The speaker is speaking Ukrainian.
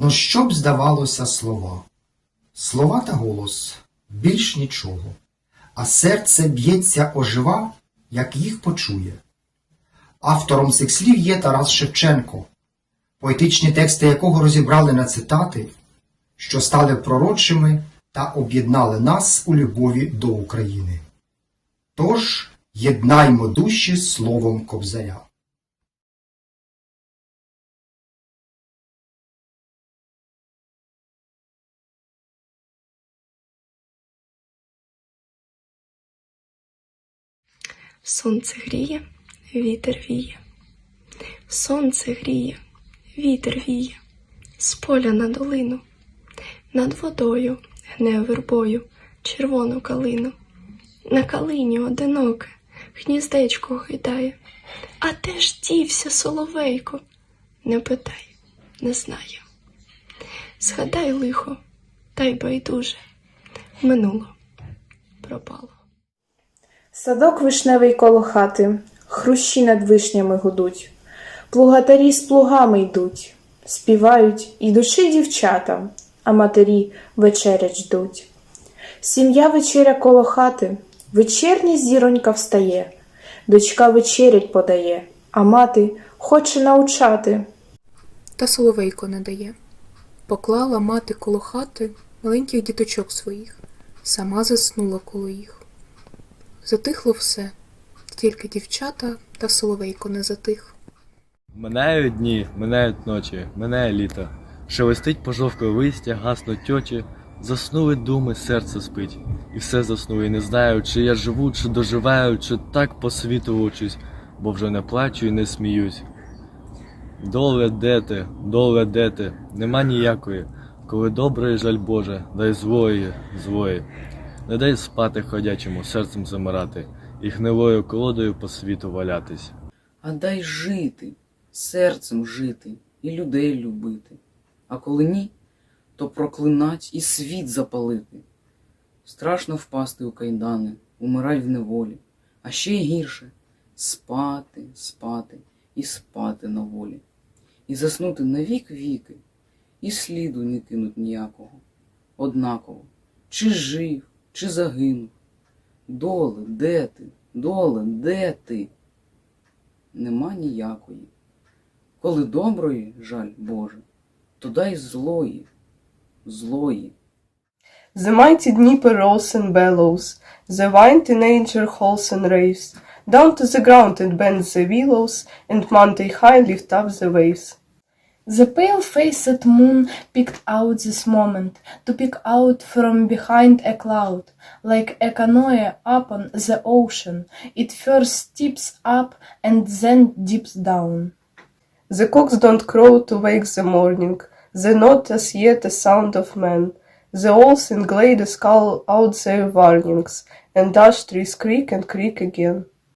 Ну що б здавалося слова? Слова та голос більш нічого, а серце б'ється ожива, як їх почує. Автором цих слів є Тарас Шевченко, поетичні тексти якого розібрали на цитати, що стали пророчими та об'єднали нас у любові до України. Тож єднаймо душі словом Кобзаря. Сонце гріє, вітер віє. Сонце гріє, вітер віє, з поля на долину, над водою гне вербою червону калину. На калині одиноке гніздечко гойдає. А де ж дівся соловейко? Не питай, не знаю. Згадай лихо, та й байдуже, минуло, пропало. Садок вишневий коло хати, хрущі над вишнями гудуть, плугатарі з плугами йдуть, співають ідучи дівчата, а матері вечерять ждуть. Сім'я вечеря коло хати, вечірня зіронька встає, дочка вечерять подає, а мати хоче научати. Та соловейко не дає. Поклала мати коло хати маленьких діточок своїх, сама заснула коло їх. Затихло все, тільки дівчата та соловейко не затих. Минають дні, минають ночі, минає літо. Шелестить пожовкле листя, гаснуть очі, заснули думи, серце спить. І все заснули, і не знаю, чи я живу, чи доживаю, чи так по світу лучусь, бо вже не плачу і не сміюсь. Доле де ти, доле де ти, нема ніякої, коли доброї жаль Боже, дай злої, злої. Не дай спати ходячому, серцем замирати, і гнилою колодою по світу валятись. А дай жити, серцем жити і людей любити. А коли ні, то проклинать і світ запалити. Страшно впасти у кайдани, умирать в неволі, а ще гірше спати, спати і спати на волі. І заснути на вік віки, і сліду не кинуть ніякого. Однаково, чи жив, чи загинув. Доле, де ти? Доле, де ти? Нема ніякої. Коли доброї, жаль Боже, то дай злої, злої. The mighty Dnieper rolls bellows, the wine teenager hauls and raves, down to the ground it bends the willows, and mountain high lift up the waves. The pale-faced moon picked out this moment to peek out from behind a cloud, like a canoe upon the ocean. It first tips up and then dips down. The cocks don't crow to wake the morning, the not as yet a sound of man. The owls and glades call out their warnings, and ash trees creak and creak again.